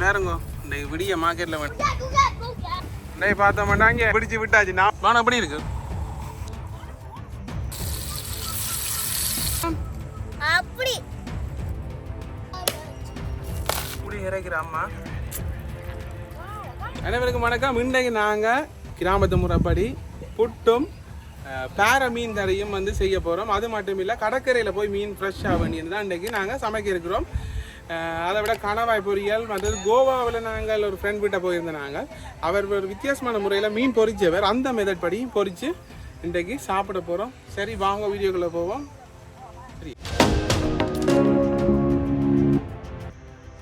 பேருங்க இந்த விடிய மார்க்கெட்டில் வேணும் டேய் பார்த்தோம்னா இங்கே பிடிச்சி விட்டாச்சு. நான் வானம் எப்படி இருக்கு? அப்படி. இப்படி இறக்கிற அம்மா. அனைவருக்கும் வணக்கம். இன்றைக்கு நாங்கள் கிராமத்து முறைப்படி புட்டும் பாறை மீன் தரையும் வந்து செய்ய போகிறோம் அது மட்டும் இல்லை கடற்கரையில் போய் மீன் ஃப்ரெஷ்ஷாக வேண்டியது தான் இன்றைக்கி நாங்கள் சமைக்க இருக்கிறோம். அதை விட கணவாய் பொரியல் வந்தது கோவாவில் நாங்கள் ஒரு ஃப்ரெண்ட் கிட்ட போயிருந்தோம் நாங்கள். அவர் ஒரு வித்தியாசமான முறையில் மீன் பொறிச்சவர். அந்த மெதட் படி பொரித்து இன்றைக்கு சாப்பிட போகிறோம் சரி வாங்க வீடியோக்குள்ளே போவோம். சரி.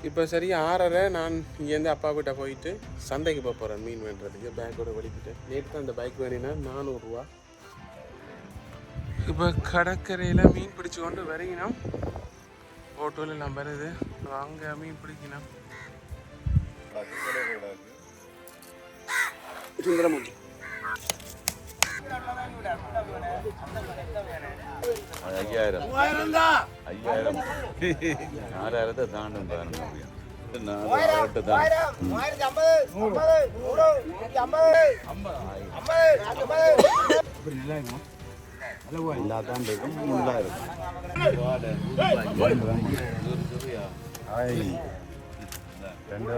இப்போ சரி ஆறரை நான் இங்கேருந்து அப்பா கிட்ட போயிட்டு சந்தைக்கு போக போகிறேன் மீன் வேண்டுறதுக்கு. பேக்கோட வலிக்கிட்டு நேற்று அந்த பைக் வேணினா நானூறுரூவா இப்போ கடற்கரையில் மீன் பிடிச்சு கொண்டு வரையினோம் எல்லாம் வருது அங்கே மீன் பிடிக்கணும். சுந்தரமூர்த்தி. அது ஐயாயிரம் ஐயாயிரம். நாலாயிரத்தை தாண்டும் பாருங்க நாலாயிரத்தை தான் எல்லாத்தான் இருக்கும் முள்ளாயிரம் ஆய் ரெண்டு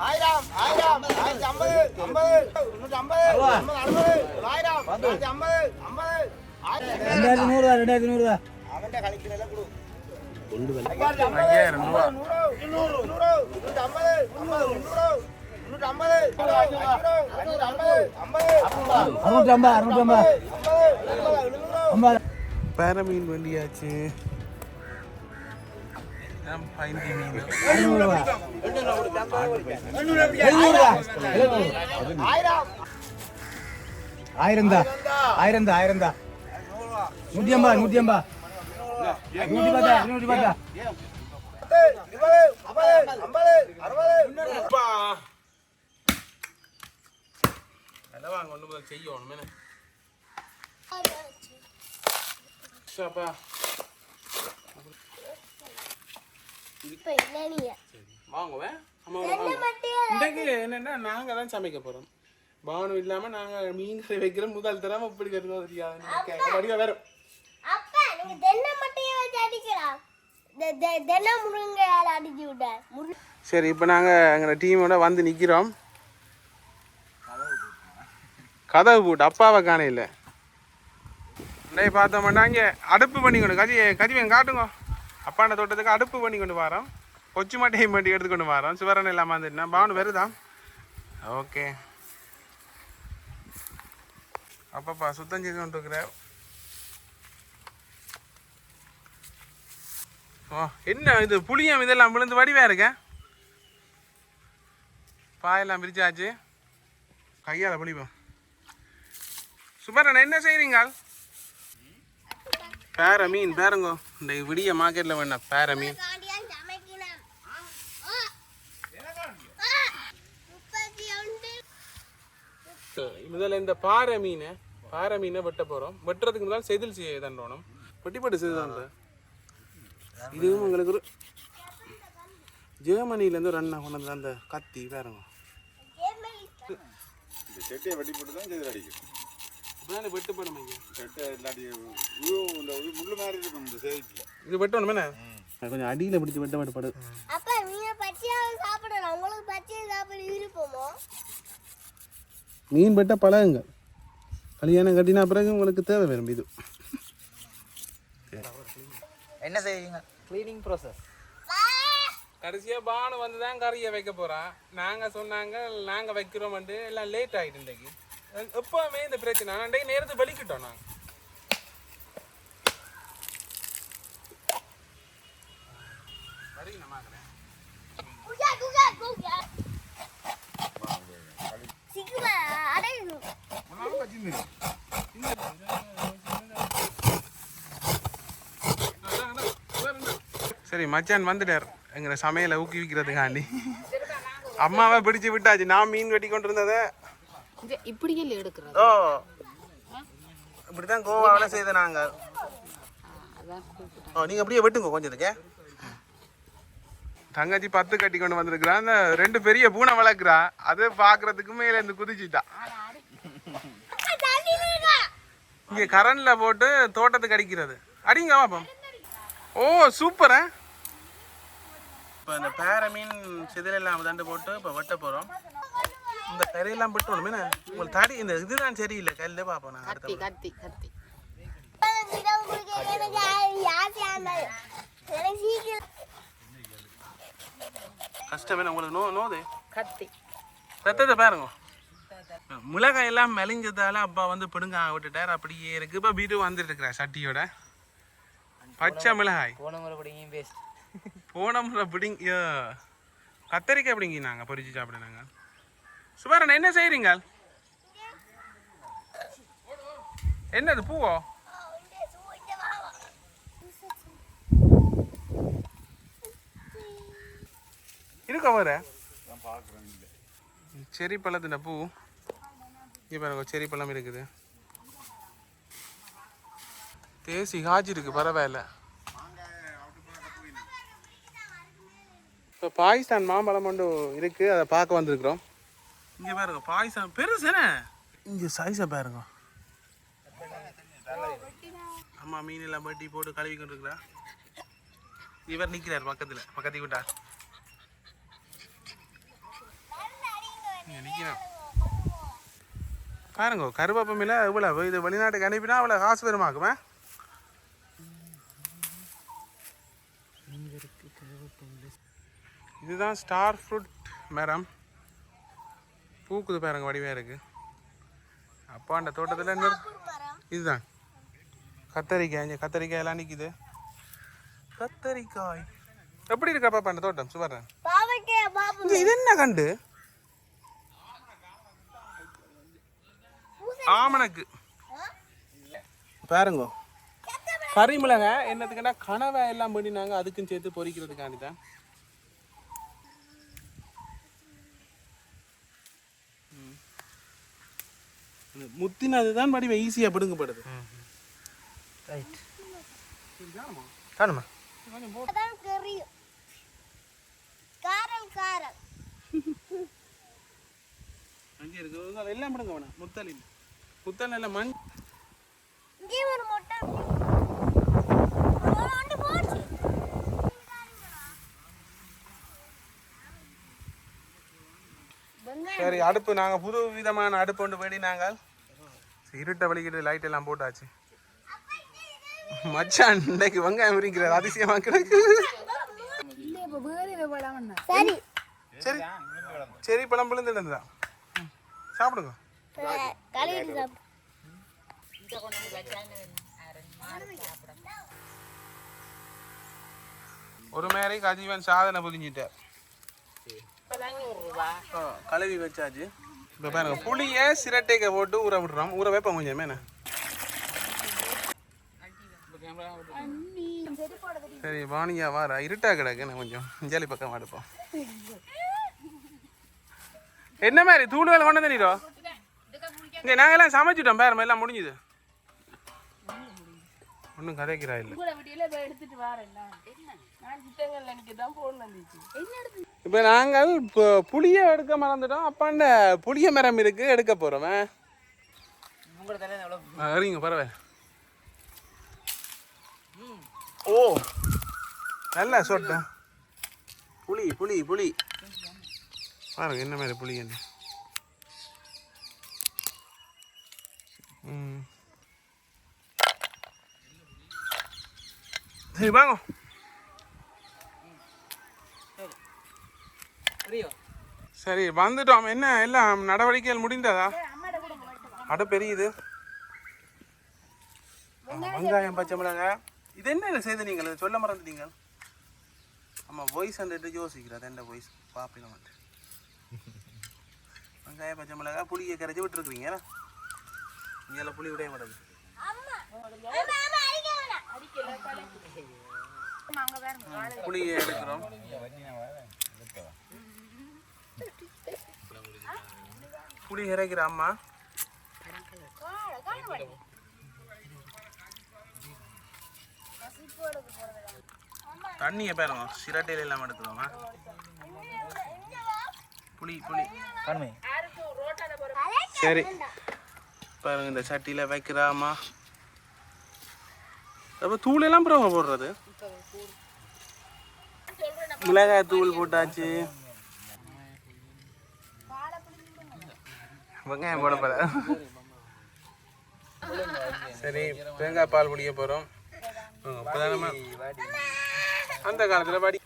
ஆயிரம் ஆயிரம் ஆயிரத்தி ஐம்பது ஐம்பது முன்னூற்றி ஐம்பது அறுபது தொள்ளாயிரம் தொள்ளாயிரத்தி ஐம்பது ஐம்பது ரெண்டாயிரத்தி நூறுரூவா ரெண்டாயிரத்தி நூறுரூவா அவன்கிட்ட கழிக்கிறதுல கொடு ஐயாயிரம் நூறு நூறு நூறு ஐம்பது முந்நூறு முந்நூறு முந்நூற்றி ஐம்பது ஐநூறு ஐம்பது ஐம்பது அறுநூற்றி ஐம்பது அறுநூற்றி ஐம்பது ஐம்பது எழுநூறு ஐம்பது பேர மீன் வண்டியாச்சு ஆயிரம் ஆயிரம் தான் ஆயிரம் தான் ஆயிரம் தான் நூற்றி ஐம்பது நூற்றி ஐம்பது நூற்றி பத்தா நூற்றி பத்து இருபது ஐம்பது ஐம்பது அறுபது அப்பா அதெல்லாம் வாங்க ஒன்று முதல் செய்யணும் என்ன அப்பா இப்ப இல்லை நீங்க வாங்குவேன் என்னென்னா நாங்கள் தான் சமைக்க போகிறோம் பானு இல்லாமல் நாங்கள் மீன் கறி வைக்கிற முதல் தரம் இப்படி வருதோ தெரியாது வடிவா முரு சரி இப்போ நாங்கள் எங்களோட டீமோட வந்து நிற்கிறோம் கதவு போட்டு அப்பாவை காணையில். டேய் பார்த்தோம்னா இங்கே அடுப்பு பண்ணி கொண்டு கதி கதிவன் காட்டுங்க. அப்பாண்ட தோட்டத்துக்கு அடுப்பு பண்ணி கொண்டு வரோம். கொச்சு மட்டையும் பண்ணி எடுத்து கொண்டு வரோம். சிவரன் இல்லாமல் வந்துட்டுனா பாவனு வருதா? ஓகே. அப்பப்பா சுத்தம் செய்து கொண்டு இருக்கிற. ஓ என்ன இது புளியம் இதெல்லாம் விழுந்து வடிவாக இருக்க? பாயெல்லாம் பிரிச்சாச்சு. கையால் புளிப்போம். சுபரன் என்ன செய்றீங்க பேர மீன் பேருங்க. இந்த விடிய மார்க்கெட்டில் வேணாம் பேர மீன். முதல்ல இந்த பாறை மீன் பாறை மீனை வெட்ட போகிறோம் வெட்டுறதுக்கு முதல்ல செதில் செய்ய தண்டோணும். வெட்டிப்பட்டு செய்து தான் இதுவும் உங்களுக்கு ஒரு ஜெர்மனிலேருந்து ஒரு அண்ணா கொண்டு வந்த அந்த கத்தி பேருங்க. இந்த செட்டியை வெட்டி போட்டு தான் செய்து அடிக்கும். இப்போதான் வெட்டுப்படும் ஐயா செட்டை இல்லாட்டி இந்த முள்ளு மாதிரி இருக்கும் இந்த சேதியில் இது வெட்டணும் என்ன கொஞ்சம் அடியில் பிடிச்சி வெட்ட வெட்டப்படுது அப்பா நீங்க பச்சையாக சாப்பிடலாம் உங்களுக்கு பச்சையை சாப்பிட விருப்பமோ? மீன் வெட்ட பழகுங்க. கல்யாணம் கட்டினா பிறகு உங்களுக்கு தேவை வரும் இது. என்ன செய்வீங்க க்ளீனிங் ப்ராசஸ் கடைசியாக பானு வந்து தான் கறியை வைக்க போகிறான் நாங்கள் சொன்னாங்க நாங்கள் வைக்கிறோம்ட்டு எல்லாம் லேட் ஆகிட்டு இன்றைக்கு எப்போவுமே இந்த பிரச்சனை. ஆனால் நேரத்தை வலிக்கிட்டோம் நாங்கள் சரி மச்சான் வந்துட்டார். எங்களை சமையலை ஊக்குவிக்கிறதுக்காண்டி. அம்மாவை பிடிச்சு விட்டாச்சு. நான் மீன் வெட்டி கொண்டு இருந்ததை இப்படியே எடுக்கிறது. ஓ. இப்படிதான் கோவாவில் செய்த கூப்பிட்டேன். ஓ நீங்கள் அப்படியே வெட்டுங்க கொஞ்சத்துக்கு தங்கச்சி பத்து கட்டி கொண்டு வந்திருக்கிறா. அந்த ரெண்டு பெரிய பூனை வளர்க்குறா. அது பார்க்கறதுக்கு மேல இருந்து குதிச்சுட்டா. இங்க கரண்ட்ல போட்டு தோட்டத்துக்கு அடிக்கிறது. அடிங்க பாப்போம் ஓ சூப்பரா இப்போ இந்த பேர மீன் சிதிரெல்லாம் தண்டு போட்டு இப்போ வெட்ட போகிறோம் இந்த கரையெல்லாம் விட்டு விடும் என்ன? உங்களுக்கு தடி இந்த இதுதான் சரியில்லை. கல்ல பார்ப்போம் நான் கத்தி கத்தி கத்தி. கஷ்டம் என்ன உங்களுக்கு நோ நோது கத்தி. ரத்தத்தை பாருங்க. மிளகாய் எல்லாம் மெலிஞ்சதால அப்பா வந்து பிடுங்க விட்டுட்டார். அப்படியே இருக்கு. இப்போ வீடு வந்துட்டு இருக்கிறார் சட்டியோட. பச்சை மிளகாய். போன முறை படிங்க பேஸ்ட் போன முறை பிடிங் ஐயோ. கத்தரிக்காய் பிடிங்கி நாங்கள் பொரிச்சு சாப்பிடுனாங்க சுபாரன் என்ன செய்றீங்க? என்னது பூவோ? இருக்கா வர செரி பழத்தின் பூ. இங்கே பாருங்க செரி பழம் இருக்குது. தேசி காஜி இருக்கு பரவாயில்ல. இப்போ பாகிஸ்தான் மாம்பழம் ஒன்று இருக்கு அதை பார்க்க வந்திருக்கிறோம். இங்கே பாருங்க பாகிஸ்தான் பெருசுனே இங்கே சைஸை பாருங்க. அம்மா மீன் எல்லாம் பட்டி போட்டு கழுவி கொண்டு இருக்கிறா இவர் நிற்கிறார் பக்கத்தில் பக்கத்து விட்டார் இங்கே நிற்கிறான் பாருங்க கருவேப்பமில்ல இவ்வளோ இது வெளிநாட்டுக்கு அனுப்பினா அவ்வளோ காசு பெருமாக்குமே இதுதான் ஸ்டார் ஃப்ரூட் மரம். பூக்குது பாருங்க வடிவாக இருக்கு. அப்பா அந்த தோட்டத்தில் என்ன இதுதான். கத்தரிக்காய் இங்கே கத்தரிக்காய் எல்லாம் நிற்குது கத்தரிக்காய். எப்படி இருக்கா பாப்பா அந்த தோட்டம்? இங்க இது என்ன கண்டு? ஆமணக்கு. பாருங்க. கறிமிளகாய் என்னத்துக்குன்னா கனவை எல்லாம் பண்ணினாங்க அதுக்கும் சேர்த்து பொரிக்கிறதுக்காண்டி தான். முத்தினது தான் வடிவ ஈஸியாக பிடுங்கப்படுது ரைட் காணுமா அங்கே இருக்கு அது எல்லாம் பிடுங்க வேணாம். முத்தல் இல்லை முத்தல் நல்ல மண். இங்கே ஒரு மொட்டை. சரி அடுப்பு நாங்கள் புது விதமான அடுப்பு கொண்டு போய் நாங்கள் இருட்டை வலிக்கிட்டு லைட் எல்லாம் போட்டாச்சு. மச்சான் இன்னைக்கு வெங்காயம் விரிக்கிறார் அதிசயமா கிடக்கு. சரி. சரி. சரி பழம் விழுந்துட்டு தான் சாப்பிடுங்க. ஒரு மாதிரி கஜீவன் சாதனை புரிஞ்சிட்டார். ஆ, கழுவி வச்சாச்சு. இப்போ பாருங்க புளியை சிரட்டைக்க போட்டு ஊற விட்டுறோம் ஊற வைப்போம் கொஞ்சம் என்ன? சரி வாணியா வாரா இருட்டா கிடக்கு கொஞ்சம்? ஜாலி பக்கம் அடுப்போம் என்ன மாதிரி தூள் வேலை கொண்டு தண்ணீரோ இங்கே நாங்கெல்லாம் சமைச்சிட்டோம் பேரமா எல்லாம் முடிஞ்சுது. ஒன்றும் கதைக்கிறா இல்லை. இப்போ நாங்கள் இப்போ புளியை எடுக்க மறந்துட்டோம். அப்பாண்ட புளிய மரம் இருக்கு எடுக்க போகிறோம் அறிங்க பரவாயில்ல. ஓ நல்லா சொட்ட. புளி புளி புளி. பாருங்க என்ன மாதிரி புளி என்ன. ம். சரி வாங்க. சரி வந்துட்டோம். என்ன எல்லாம் நடவடிக்கைகள் முடிந்ததா? அட பெரியுது. வெங்காயம் பச்சை மிளகாய் இது என்ன செய்து நீங்கள்? இதை சொல்ல மறந்துட்டீங்க ஆமாம் வாய்ஸ் வந்துட்டு யோசிக்கிறது என்ன வாய்ஸ் பாப்பின மட்டும். வெங்காயம் பச்சை மிளகாய் புளியை கரைச்சி விட்டுருக்குறீங்க. இங்கே புளி விடைய மாட்டேங்குது. புளியை எடுக்கிறோம். புளி இறக்கிற அம்மா. தண்ணியை பாருங்க சிரட்டையில எல்லாம் எடுத்துருவோமா புளி புளி. காணுமே சரி. பாருங்க இந்த சட்டியில வைக்கிறாமா அப்போ தூள் எல்லாம் அப்புறம் போடுறது? மிளகாய் தூள் போட்டாச்சு. வெங்காயம் போட போற சரி தேங்காய் பால் குடிக்க போறோம். இப்போதான் அந்த காலத்துல படி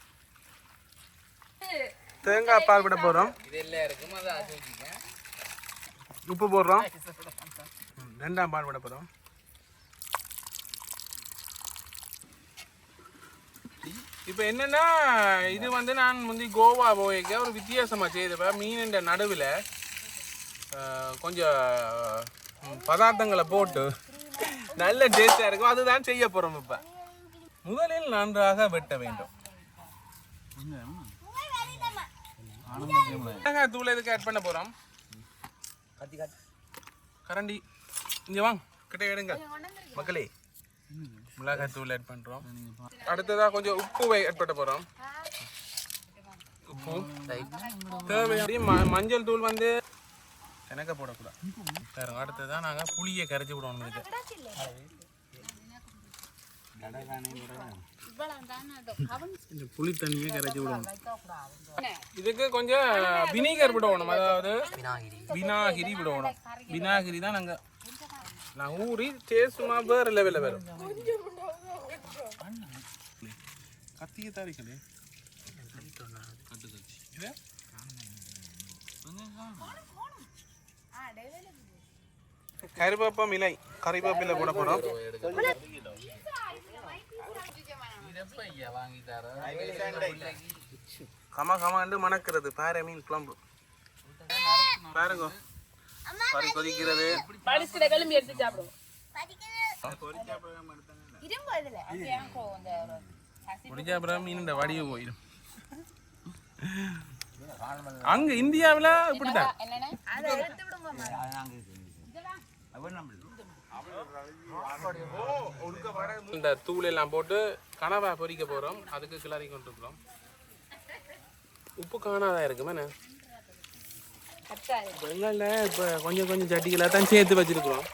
தேங்காய் பால் விட போறோம். உப்பு போடுறோம். ம், ரெண்டாம் பால் விட போகிறோம் இப்போ என்னென்னா இது வந்து நான் வந்து கோவா போயிருக்க ஒரு வித்தியாசமாக செய்தப்ப மீன் நடுவில் கொஞ்சம் பதார்த்தங்களை போட்டு நல்ல டேஸ்டாக இருக்கும். அதுதான் செய்ய போகிறோம் இப்போ. முதலில் நன்றாக வெட்ட வேண்டும். மிளகாய் தூள் எதுக்கு ஆட் பண்ண போகிறோம் கரண்டி. இங்கே வாங்க கிட்டே எடுங்க. மக்களே மிளகாய் தூள் ஆட் பண்ணுறோம் அடுத்ததாக கொஞ்சம் உப்பு ஆட் பண்ண போகிறோம் உப்பு. தேவையான ம- மஞ்சள் தூள் வந்து கணக்க போடக்கூடாது. பாருங்க அடுத்ததா நாங்க புளியை கரைச்சி இதுக்கு இந்த புளி தண்ணியை கரைச்சி விடணும் இதுக்கு கொஞ்சம் வினிகர் விடணும் அதாவது வினாகிரி விடணும். வினாகிரி தான் நாங்கள் நான் ஊறி டேஸ்ட்டுமா வேறு லெவலில் வரும் கத்திய தாரிக்கலே இது? கருவேப்பம் இலை கறிவேப்பிலை போட போகிறோம் வாங்கி தர கம கமாண்டு மணக்கிறது. பாறை மீன் குழம்பு. பாருங்க. கறி கொதிக்கிறது. முடிஞ்ச அப்புறம் மீன் இந்த வடிவு போயிடும். அங்க இந்தியாவுல இப்படிதான் இந்த தூள் எல்லாம் போட்டு கனவா பொரிக்க போறோம். அதுக்கு கிளறி கொண்டிருக்கிறோம் உப்பு காணாதா இருக்குமே என்ன? இப்ப கொஞ்சம் கொஞ்சம் சட்டிகளை தான் சேர்த்து வச்சிருக்கிறோம்.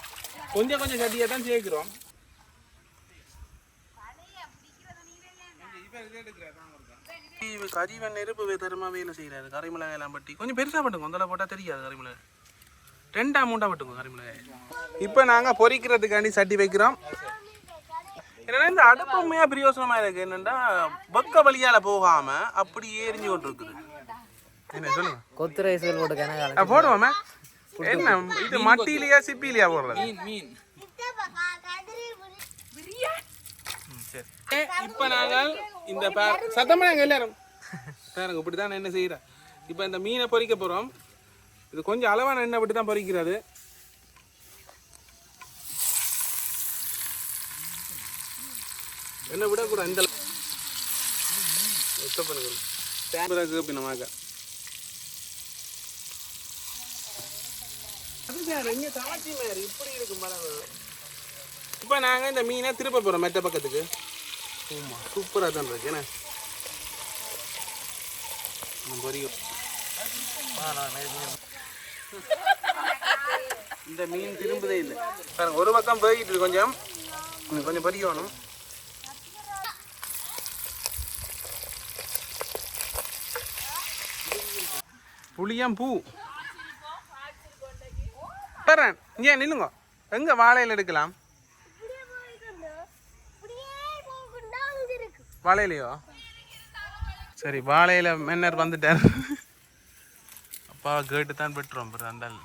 கொஞ்சம் கொஞ்சம் சட்டியை தான் சேர்க்கிறோம். கறிவன் நெருப்பு தருமா வேலை செய்யறாரு கறிமிளகாய் எல்லாம் பட்டி கொஞ்சம் பெருசா பட்டுங்க முதல்ல போட்டா தெரியாது கறிமிளகாய் ரெண்டா மூண்டா பட்டுங்க கறிமிளகாய் இப்போ நாங்க பொரிக்கிறதுக்காண்டி சட்டி வைக்கிறோம். என்னன்னா இந்த அடுப்பு உண்மையா பிரயோசனமா இருக்கு. என்னன்னா பக்க வழியால போகாம அப்படியே எரிஞ்சு கொண்டு இருக்குது என்ன சொல்லுங்க. கொத்து ரைஸ்கள் போட்டு போடுவோமே. என்ன இது மட்டிலையா சிப்பிலையா போடுறது? மீன் மீன் ம், சரி ஏ, இப்ப நாங்கள் இந்த பே- சத்தமா நாங்க எல்லாரும். பாருங்க இப்படிதான் என்ன செய்யறேன் இப்ப இந்த மீனை பொறிக்க போறோம். இது கொஞ்சம் அளவான எண்ணெய் விட்டு தான் பொறிக்கிறது. எண்ணெய் விடக்கூடாது இந்த எத்த பண்ணுங்க பிறகு பின்னமாக. இப்போ நாங்கள் இந்த மீனை திருப்ப போகிறோம் மெட்ட பக்கத்துக்கு. ஆமாம் சூப்பராக தான் இருக்கு என்ன? பொரியும் இந்த மீன். திரும்புதே இல்லை. பாருங்க ஒரு பக்கம் போய்கிட்டு கொஞ்சம். கொஞ்சம் பொரியணும் புளியம் பூ. தரேன். இங்கே நில்லுங்க. எங்க வாழையில எடுக்கலாம்? வாழையிலையோ? சரி வாழையில மென்னர் வந்துட்டார். அப்பா கேட்டு தான் பெற்றுறோம் பிறகு முழுது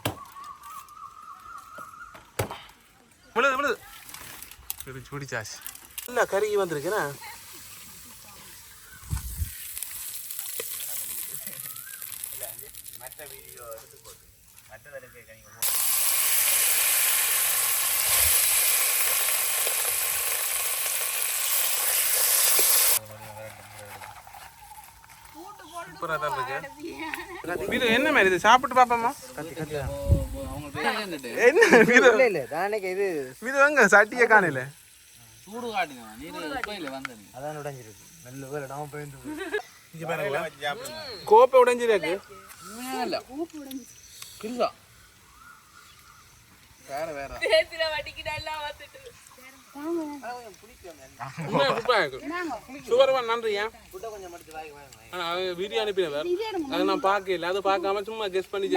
முழுது விழுது விழுது. சரி சுடிச்சாச்சு. இல்லை கருகி வந்திருக்குண்ணா சூப்பராக தான் இருக்கு இது என்ன மாதிரி? இது சாப்பிட்டு பார்ப்போமா என்ன இது? இல்ல இல்ல தானே இது இது வாங்க சட்டியை காணல சூடு காட்டுங்க நீர் வந்தது. அதான் உடைஞ்சிருக்கு. நல்ல வேலை நாம பயந்து இங்க பாருங்களா கோப்பை உடைஞ்சிருக்கு இல்ல கில்சா வேற வேற. சுகர்வா நன்றியா வீடியோ அனுப்பினவர் அதை நான் பார்க்கல அதை பார்க்காம சும்மா கெஸ் பண்ணி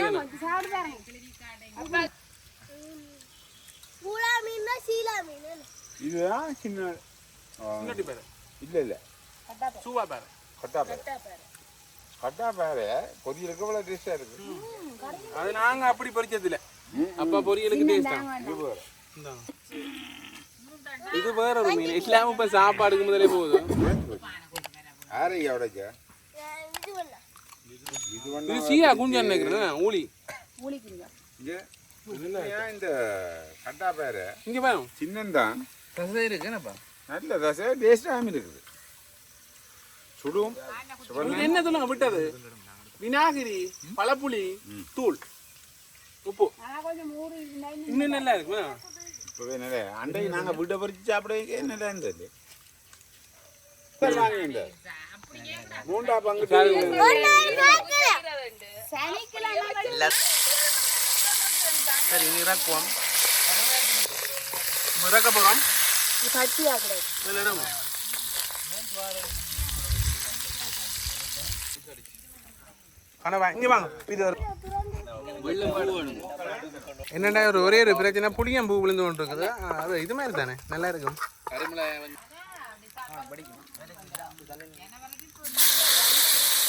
இதுதான் சின்ன முன்னாடி பாரு இல்ல இல்ல சூவா பாரு கட்டா பேர கட்டா பேர பொரியலுக்கு இவ்வளவு டேஸ்டா இருக்கு அது நாங்க அப்படி பொரிச்சது இல்ல அப்பா பொரியலுக்கு டேஸ்ட் இது வேற. ஒரு மீன் இல்லாம இப்ப சாப்பாடுக்கு முதலே போகுது ஆரையா உடைச்ச இது சீயா குஞ்சு நினைக்கிறேன் ஊழி இந்த கட்டா பேர இங்க பாரு சின்னந்தான் தசை இருக்கு என்னப்பா நல்ல தசை டேஸ்டாகவும் இருக்குது சுடும் என்ன சொல்லுங்க விட்டது விநாகிரி பழப்புளி தூள் உப்பு இன்னும் நல்லா இருக்குமா இப்பவே நல்ல அண்டைக்கு நாங்க வீட்டை பறிச்சு சாப்பிட நல்லா இருந்தது? இந்த மூண்டா பங்கு சரி. இறக்குவோம். இறக்க இங்க வாங்க. இது என்னடா ஒரு ஒரே ஒரு பிரச்சனை? புளியம் பூ விழுந்து கொண்டு இருக்குது அது இது மாதிரி தானே? நல்லா இருக்கும்.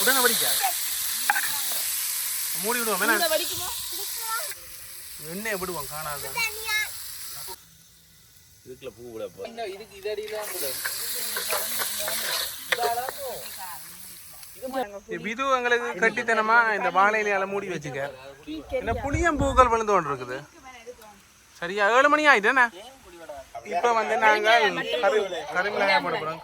உடனே வடிக்காது மூடி விடுவோம் என்ன எண்ணெயை விடுவோம் காணாத. இந்த இதுக்கு இது அடியில வந்து இது எங்களுக்கு கட்டித்தனமா இந்த வாழை இலையால மூடி வச்சுக்க. என்ன புளியம் பூக்கள் விழுந்து கொண்டு இருக்குது சரியா? ஏழு மணி ஆயிட்டேண்ணே இப்ப வந்து நாங்க கரு கருமிளகாய் போட போறோம்.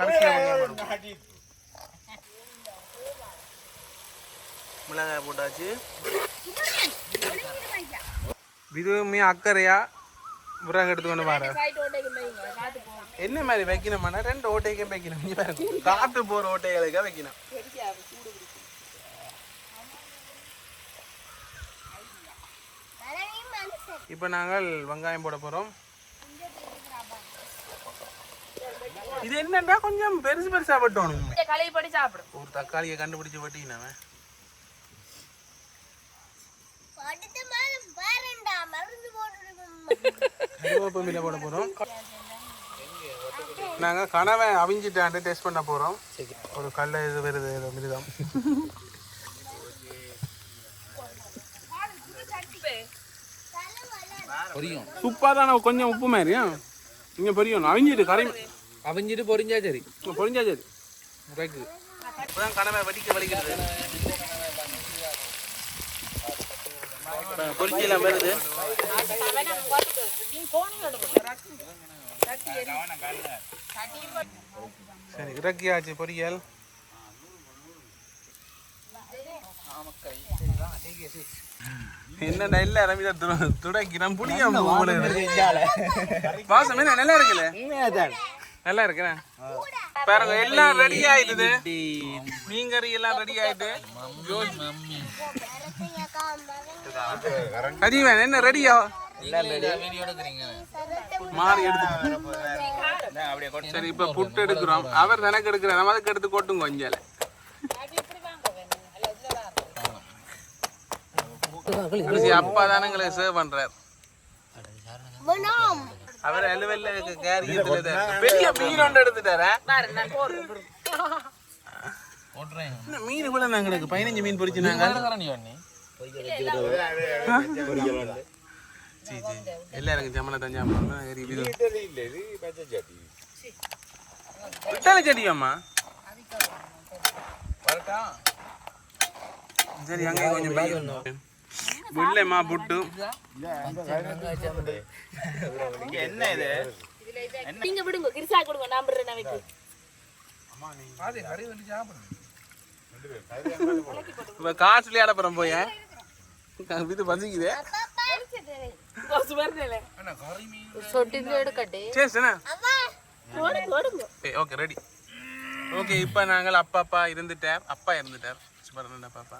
மிளகாய் போட்டாச்சு. இதுவுமே அக்கறையா விறகு எடுத்து கொண்டு பாரு என்ன மாதிரி வைக்கணுமாண்ணா? ரெண்டு ஓட்டைக்கும் வைக்கணும். காற்று போற ஓட்டைகளுக்கா வைக்கணும். இப்போ நாங்கள் வெங்காயம் போட போறோம் இது என்னன்னா கொஞ்சம் பெருசு பெருசா வெட்டணும். சாப்பிடும். ஒரு தக்காளியை கண்டுபிடிச்சு போட்டுருக்கோம். கருவேப்பமில போட போறோம் நாங்க கனவை அவிஞ்சிட்டாண்டு டெஸ்ட் பண்ண போறோம் ஒரு கல்ல இது வருது மிருதம் பொரியும். உப்பா தானே கொஞ்சம் உப்பு மாதிரியா இங்க பொரியணும். அவிஞ்சிட்டு கரை அவிஞ்சிட்டு பொரிஞ்சா சரி. பொரிஞ்சா சரி. ரைட்டு இப்பதான் கனவை வடிக்க வடிக்கிறது. பொரிக்கலாம் வருது. சரி இறக்கியாச்சு பொரியல். என்னடா இல்ல ரமிதா துடைக்கிறேன் வாசம் என்ன? நல்லா இருக்குல்ல? நல்லா இருக்குண்ணே. பாருங்க எல்லாம் ரெடி ஆயிடுது. மீன் கறி எல்லாம் ரெடி ஆயிட்டு. அஜீவன் என்ன ரெடியா மாறி எடுத்து. சரி இப்ப புட்டு எடுக்கிறோம். அவர் எனக்கு எடுக்கிறார். நம்ம அதுக்கு எடுத்து கொட்டும் கொஞ்சம். அப்பா தானே எங்களை சேவ் பண்றார். மனம் அவர் அலுவல்ல கேரியத்துல பெரிய மீன் ஒன்று எடுத்துட்டாரா? மீன் கூட நாங்க எனக்கு பதினஞ்சு மீன் பொரிச்சு நாங்க. எல்லாருக்கும் ஜமல தஞ்சாமூர் இது இல்ல இது பச்சை சட்டி. விட்டால செடியாம்மா வரட்டா சரி அங்கே கொஞ்சம் முல்லைமா புட்டு. என்ன இது நீங்க விடுங்க கிரிசா கொடுங்க நம்புறேன் சாப்பிடுங்க இப்ப காசு விளையாட போறோம் போய் இது பசிக்குது. ஓகே ரெடி ஓகே இப்போ நாங்கள் அப்பா அப்பா இருந்துட்டார். அப்பா இருந்துட்டார். சுப்பரண்ட பாப்பா.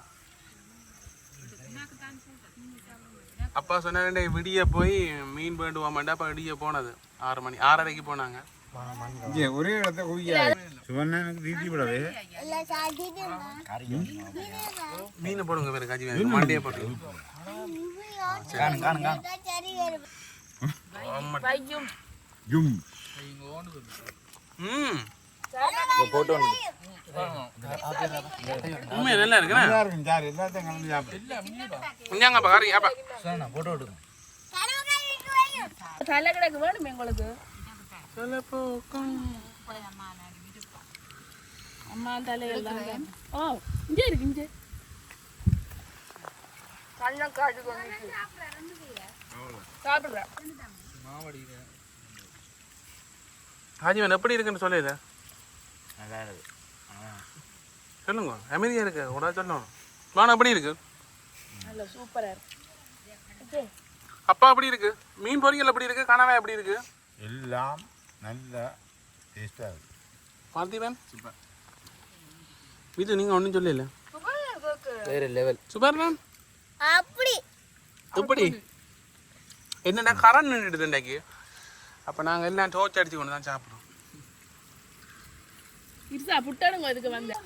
அப்பா சொன்னாங்க விடிய போய் மீன் வேண்டுவாமாண்டா அப்போ விடிய போனது. ஆறு மணி ஆறரைக்கு போனாங்க. ஒரே இடத்த மீன் போடுங்க வேறு காட்சி வேணும் மண்டியை போட்டு போட்டு உண்மையா நல்லா இருக்குண்ணா நல்லா இருக்கும் சார் எல்லாத்தையும் கலந்து சாப்பிடு இந்தாங்கப்பா கறி அப்பா போட்டோ விடுங்க தலை கிடக்கு வேணுமே உங்களுக்கு அம்மா தலைகள் தாங்க ஓ இங்கே இருக்கு இங்கே கண்ணை காட்டு கொண்டு சாப்பிடுறேன் ராஜீவன் எப்படி இருக்குன்னு சொல்லல நல்லா இருக்கு சொல்லுங்க. அமைதியா இருக்கு. உடனே சொல்லணும். வானம் எப்படி இருக்கு? நல்ல சூப்பரா இருக்கு. அப்பா எப்படி இருக்கு? மீன் பொரியல் எப்படி இருக்கு? கனவா எப்படி இருக்கு? எல்லாம் நல்ல டேஸ்டாக இருக்கு. பார்த்திபன்? இது நீங்க ஒன்றும் சொல்லல. வேற லெவல் சூப்பர் மேம் அப்படி. எப்படி என்னடா கரண்ட் நின்றுடுது இன்றைக்கு அப்போ நாங்கள் எல்லாம் டோர்ச் அடிச்சு கொண்டு தான் சாப்பிடுறோம். இருசா புட்டானுங்க இதுக்கு வந்தேன்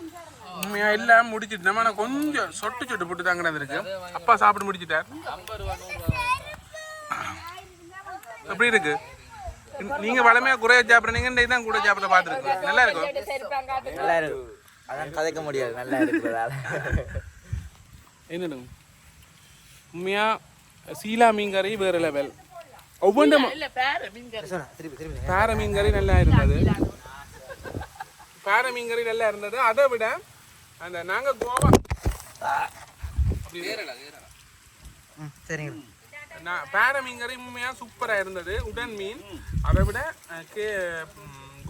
உண்மையா எல்லாம் முடிச்சிட்டு. நம்ம கொஞ்சம் சொட்டு சொட்டு புட்டு தாங்க இருக்கு அப்பா சாப்பிட்டு முடிச்சிட்டார். எப்படி இருக்கு? நீங்க வளமையா குறைய சாப்பிடுறீங்க இன்னைக்கு தான் கூட சாப்பிட பார்த்துருக்கோம் நல்லா இருக்கும் நல்லா இருக்கு. அதான் கதைக்க முடியாது. நல்லா இருக்கிறதால என்னது? உண்மையா சீலா மீன் கறி வேற லெவல் ஒவ்வொன்றும் இல்ல பேரு மீன் கறி நல்லா இருந்தது. பாறை மீன் கறி நல்லா இருந்தது. அதை விட அந்த நாங்க கோவா சரிங்க. நான் பாறை மீன் கறி உண்மையாக சூப்பராக இருந்தது. உடன் மீன். அதை விட கே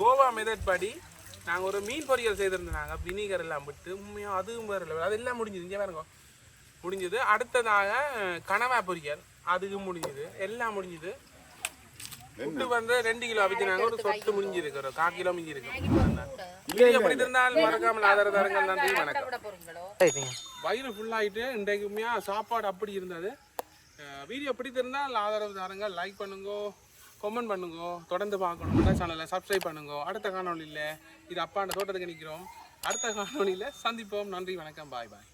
கோவா மெதட் படி நாங்கள் ஒரு மீன் பொரியல் செய்திருந்தாங்க வினிகர் எல்லாம் விட்டு. உண்மையாக அதுவும் வேறு. அது எல்லாம் முடிஞ்சது. இங்கே பாருங்க. முடிஞ்சது. அடுத்ததாக கனவா பொரியல். அதுக்கு முடிஞ்சது. எல்லாம் முடிஞ்சது. ஃபுட்டு வந்து ரெண்டு கிலோ அவிச்சினாங்க ஒரு சொட்டு முடிஞ்சிருக்கு ஒரு கால் கிலோ மிஞ்சி எப்படி இருந்தால் மறக்காமல் ஆதரவு தரங்கள் நன்றி வணக்கம். வயிறு ஃபுல்லாகிட்டு இன்றைக்குமே சாப்பாடு அப்படி இருந்தது. வீடியோ பிடித்திருந்தால் ஆதரவு தாருங்க. லைக் பண்ணுங்க கமெண்ட் பண்ணுங்க தொடர்ந்து பார்க்கணும். சேனலை சப்ஸ்கிரைப் பண்ணுங்க. அடுத்த காணொளியில் இது அப்பாண்ட தோட்டத்துக்கு நிற்கிறோம் அடுத்த காணொளியில் சந்திப்போம். நன்றி வணக்கம். பாய் பாய்